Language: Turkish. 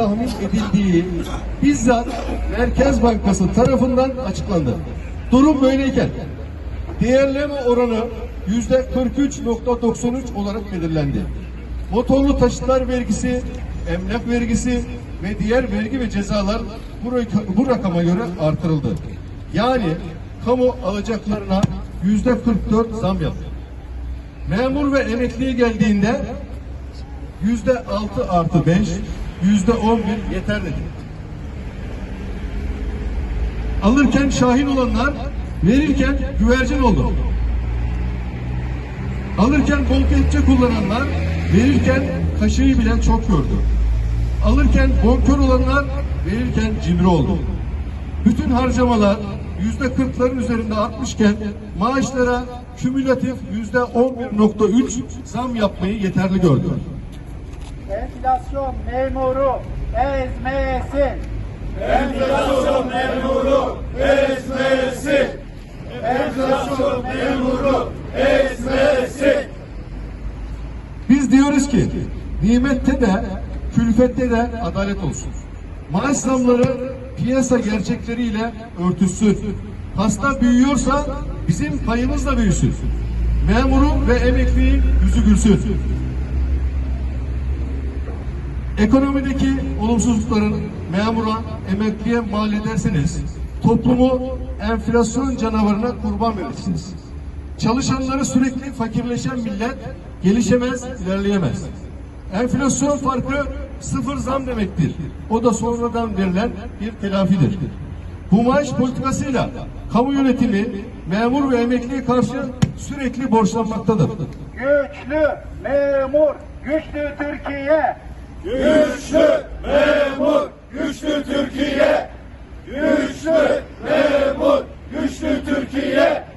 tahmin edildiği bizzat Merkez Bankası tarafından açıklandı. Durum böyleyken değerleme oranı yüzde 43.93 olarak belirlendi. Motorlu taşıtlar vergisi, emlak vergisi ve diğer vergi ve cezalar bu, rak- bu rakama göre artırıldı. Yani kamu alacaklarına yüzde 44 zam yaptı. Memur ve emekliye geldiğinde yüzde 6 artı 5, yüzde 11 yeter dedi. Alırken şahin olanlar verirken güvercin oldu. Alırken bol kullananlar verirken kaşığı bile çok gördü. Alırken bonkör olanlar verirken cimri oldu. Bütün harcamalar yüzde kırkların üzerinde artmışken maaşlara kümülatif yüzde 11.3 zam yapmayı yeterli gördü. Enflasyon memuru ezmesin. Enflasyon memuru ezmesin. Enflasyon memuru ezmesin. Biz diyoruz ki nimette de külfette de adalet olsun. Maaş zamları piyasa gerçekleriyle örtüşsün. Hasta büyüyorsa bizim payımız da büyüsün. Memurun ve emekliyin yüzü gülsün. Ekonomideki olumsuzlukların memura, emekliye mal ederseniz toplumu enflasyon canavarına kurban verirsiniz. Çalışanları sürekli fakirleşen millet gelişemez, ilerleyemez. Enflasyon farkı sıfır zam demektir. O da sonradan verilen bir telafidir. Bu maaş politikasıyla kamu yönetimi memur ve emekliye karşı sürekli borçlanmaktadır. Güçlü memur, güçlü Türkiye. Güçlü memur, güçlü Türkiye. Güçlü memur, güçlü Türkiye.